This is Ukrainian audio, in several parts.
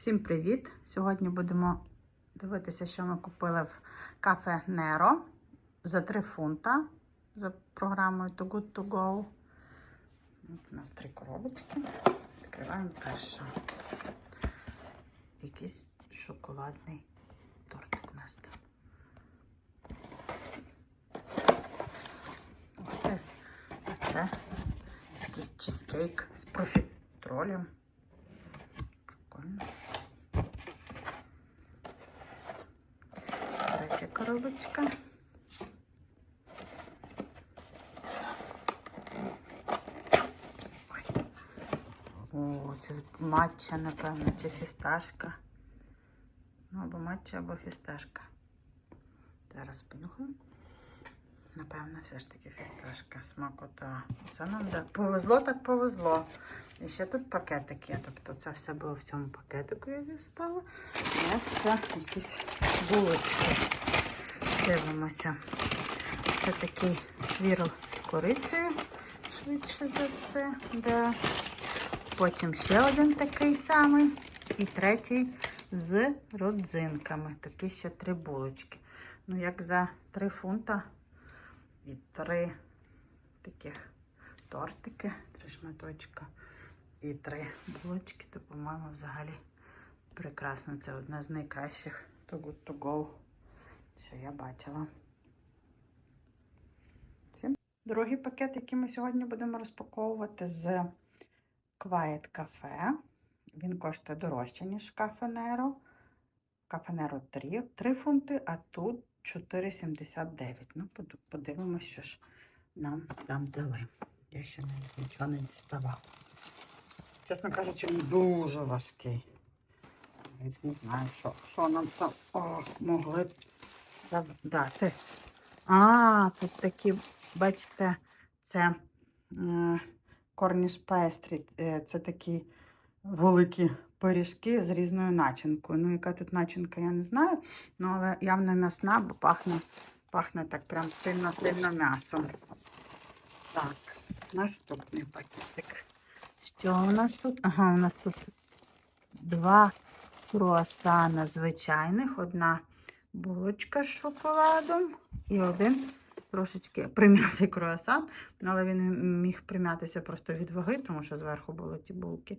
Всім привіт! Сьогодні будемо дивитися, що ми купили в кафе Неро за 3 фунта за програмою Too Good To Go. От у нас три коробочки. Відкриваємо першу. Якийсь шоколадний тортик у нас там. Це якийсь чизкейк з профітролем. Коробочка. О, це матча, напевно, чи фісташка. Ну, або матча, або фісташка. Зараз понюхаю. Напевно, все ж таки фісташка, смакота. Це нам да. повезло, так повезло. І ще тут пакетик є. Тобто це все було в цьому пакетику, я дістала. І ще якісь булочки. Дивимося. Це такий свірл з корицею, швидше за все. Да. Потім ще один такий самий. І третій з родзинками. Такі ще три булочки. Ну, як за 3 фунта і три таких тортики, три шматочка і три булочки, то, по-моєму, взагалі прекрасно. Це одна з найкращих to good to go, що я бачила. Другий пакет, який ми сьогодні будемо розпаковувати з Quiet Cafe. Він коштує дорожче, ніж. Cafe Nero 3, 3 фунти, а тут 4,79. Ну, подивимось, що ж нам там дали. Я ще навіть нічого не діставала. Чесно кажучи, він дуже важкий. Навіть не знаю, що, що нам там о, могли дав- дати. А, тут такі, бачите, це корніш пестрі. Це такі великі пиріжки з різною начинкою. Ну, яка тут начинка, я не знаю. Ну, але явно м'ясна, бо пахне, пахне так прям сильно-сильно м'ясом. Так, наступний пакетик. Що у нас тут? Ага, у нас тут два круасана звичайних, одна булочка з шоколадом і один трошечки прим'ятий круасан. Але він міг прим'ятися просто від ваги, тому що зверху були ті булки,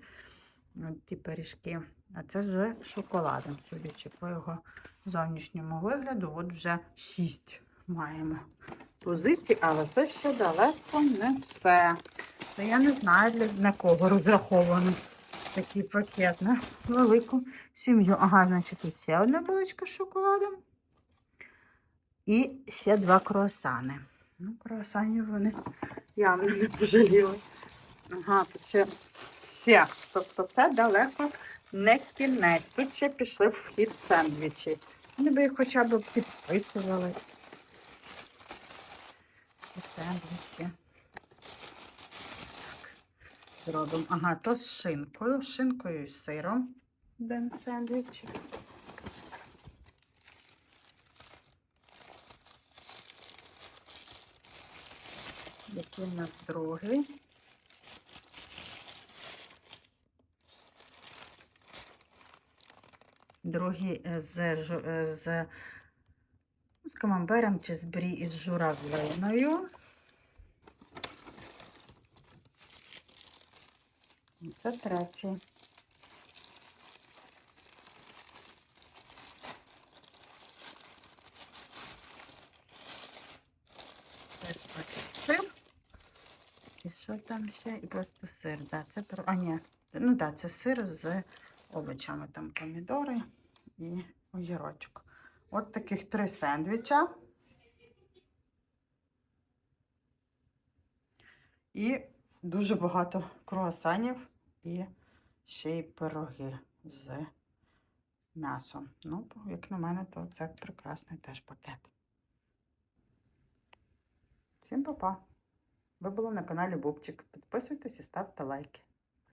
ті пиріжки. А це з шоколадом, судячи по його зовнішньому вигляду. От вже шість маємо позицій, але це ще далеко не все. Це я не знаю, для на кого розрахований такий пакет на велику сім'ю. Ага, значить, тут ще одна булочка з шоколадом. І ще два круасани. Ну, круасанів вони явно не пожаліли. Ага, тут ще, ще. Тобто це далеко не кінець. Тут ще пішли вхід сендвічі. Вони би їх хоча б підписували. Ці сендвічі. Зробимо. Ага, то з шинкою. Шинкою і сиром. Один сендвіч. Який у нас другий? Другий е, з, е, з, з камамбером чи з брі із журавлиною. Третій. І що там ще? І просто сир. Да, це. А, ні. Ну да, це сир з овочами. Там помідори і огірочок. От таких три сендвіча. І дуже багато круасанів і ще й пироги з м'ясом. Ну, як на мене, то це прекрасний теж пакет. Всім па-па! Ви були на каналі Бубчик. Підписуйтесь і ставте лайки.